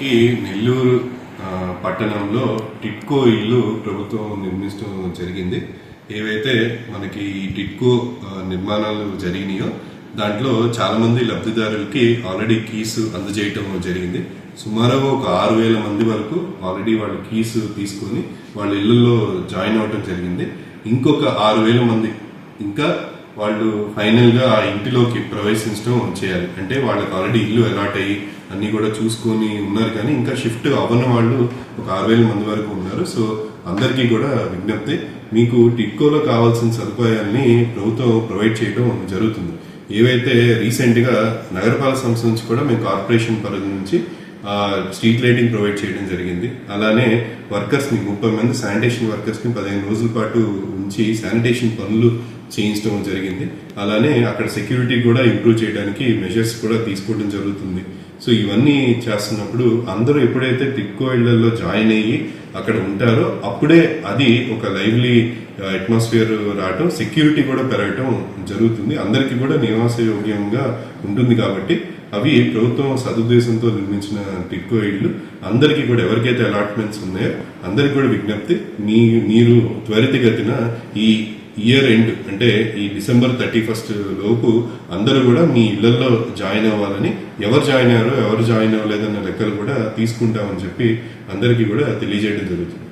ఈ నెల్లూరు పట్టణంలో టిట్కో ఇల్లు ప్రభుత్వం నిర్మించడం జరిగింది. ఏవైతే మనకి ఈ టిట్కో నిర్మాణాలు జరిగినాయో దాంట్లో చాలామంది లబ్ధిదారులకి ఆల్రెడీ కీస్ అందజేయటం జరిగింది. సుమారుగా ఒక ఆరు వేల మంది వరకు ఆల్రెడీ వాళ్ళు కీస్ తీసుకొని వాళ్ళ ఇళ్ళలో జాయిన్ అవ్వటం జరిగింది. ఇంకొక ఆరు వేల మంది ఇంకా వాళ్ళు ఫైనల్గా ఆ ఇంటిలోకి ప్రవేశించడం చేయాలి. అంటే వాళ్ళకి ఆల్రెడీ ఇల్లు అలాట్ అయ్యి అన్నీ కూడా చూసుకొని ఉన్నారు కానీ ఇంకా షిఫ్ట్ అవ్వని వాళ్ళు ఒక ఆరు వేల మంది వరకు ఉన్నారు. సో అందరికీ కూడా విజ్ఞప్తి మీకు టిట్కోలో కావాల్సిన సదుపాయాల్ని ప్రభుత్వం ప్రొవైడ్ చేయడం జరుగుతుంది. ఏవైతే రీసెంట్గా నగరపాలక సంస్థ నుంచి కూడా మేము కార్పొరేషన్ పరిధి నుంచి స్ట్రీట్ లైటింగ్ ప్రొవైడ్ చేయడం జరిగింది. అలానే వర్కర్స్ని ముప్పై మంది శానిటేషన్ వర్కర్స్ని పదిహేను రోజుల పాటు ఉంచి శానిటేషన్ పనులు చేయించడం జరిగింది. అలానే అక్కడ సెక్యూరిటీ కూడా ఇంప్రూవ్ చేయడానికి మెజర్స్ కూడా తీసుకోవడం జరుగుతుంది. సో ఇవన్నీ చేస్తున్నప్పుడు అందరూ ఎప్పుడైతే టిక్కో ఇళ్ళలో జాయిన్ అయ్యి అక్కడ ఉంటారో అప్పుడే అది ఒక లైవ్లీ అట్మాస్ఫియర్ uh, రావటం సెక్యూరిటీ కూడా పెరగటం జరుగుతుంది. అందరికీ కూడా నివాసయోగ్యంగా ఉంటుంది కాబట్టి అవి ప్రభుత్వం సదుద్దేశంతో నిర్మించిన టిక్కో ఇళ్ళు అందరికీ కూడా ఎవరికైతే అలాట్మెంట్స్ ఉన్నాయో అందరికీ కూడా విజ్ఞప్తి మీ మీరు త్వరితగతిన ఈ ఇయర్ ఎండ్ అంటే ఈ డిసెంబర్ థర్టీ ఫస్ట్ లోపు అందరూ కూడా మీ ఇళ్ళలో జాయిన్ అవ్వాలని ఎవరు జాయిన్ అయ్యారో ఎవరు జాయిన్ అవ్వలేదన్న లెక్కలు కూడా తీసుకుంటామని చెప్పి అందరికీ కూడా తెలియజేయడం జరుగుతుంది.